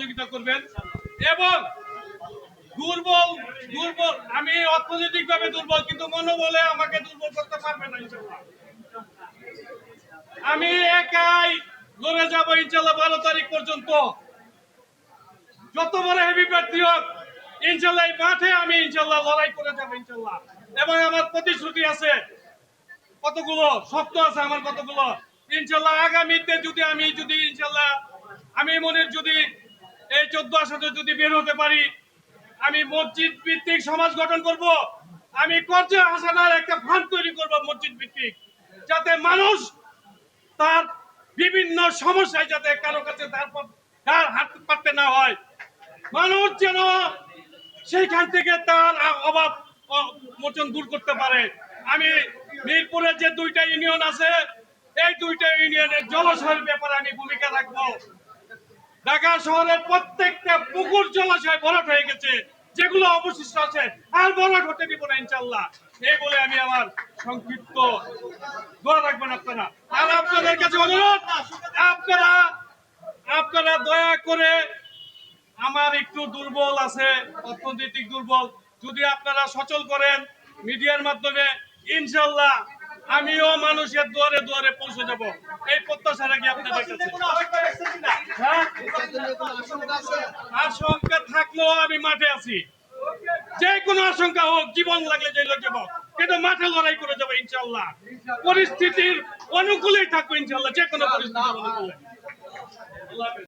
সহযোগিতা করবেন এবং দুর্বল দুর্বল, আমি অর্থনৈতিক ভাবে দুর্বল, কিন্তু মনোবলে আমাকে দুর্বল করতে পারবে না আমি একাই লড়ে যাব ইনশাল্লাহ বারো তারিখ পর্যন্ত। যত বড় হেভি প্রার্থী হোক ইনশাল্লাহ মাঠে আমি ইনশাল্লাহ লড়াই করে যাব ইনশাল্লাহ এবং আমার প্রতিশ্রুতি আছে। কতগুলো শক্ত আছে আমার কতগুলো? ইনশাল্লাহ আগামীতে যদি আমি, যদি ইনশাল্লাহ আমি মনের যদি এই চোদ্দ আসনে যদি বের হতে পারি, আমি মসজিদ ভিত্তিক সমাজ গঠন করব। আমি কর্জে হাসানার একটা ফান্ড তৈরি করব মসজিদ ভিত্তিক, যাতে মানুষ তার বিভিন্ন সমস্যায় যাতে কারও কাছে তারপর তার হাত পাততে না হয়। মানুষ যেন সেইখান থেকে তার অভাব মোচন দূর করতে পারে। আমি মিরপুরের যে দুইটা ইউনিয়ন আছে, এই দুইটা ইউনিয়নের জলাশয়ের ব্যাপারে আমি ভূমিকা রাখব। ঢাকা শহরের প্রত্যেকটা পুকুর জলাশয় ভরাট হয়ে গেছে। যেগুলো অবশিষ্ট আছে, আর ভরাট হতে দিব না ইনশাল্লাহ এই বলে আমি আমার সংক্ষিপ্ত দোয়া রাখবেন আপনারা। আর আপনাদের কাছে অনুরোধ, আপনারা আপনারা দয়া করে আমার একটু দুর্বল আছে, অর্থনৈতিক দুর্বল। যদি আপনারা সচল করেন মিডিয়ার মাধ্যমে ইনশাল্লাহ আমিও মানুষের দুয়ারে দুয়ারে পৌঁছে যাব। এই প্রত্যাশা রাখি আপনাদের কাছে? আশঙ্কা থাকলেও আমি মাঠে আছি। যে কোনো আশঙ্কা হোক, জীবন লাগলে যে লোক যাব কিন্তু মাঠে লড়াই করে যাব, ইনশাল্লাহ। পরিস্থিতির অনুকূলেই থাকব, ইনশাল্লাহ। যে কোনো পরিস্থিতি।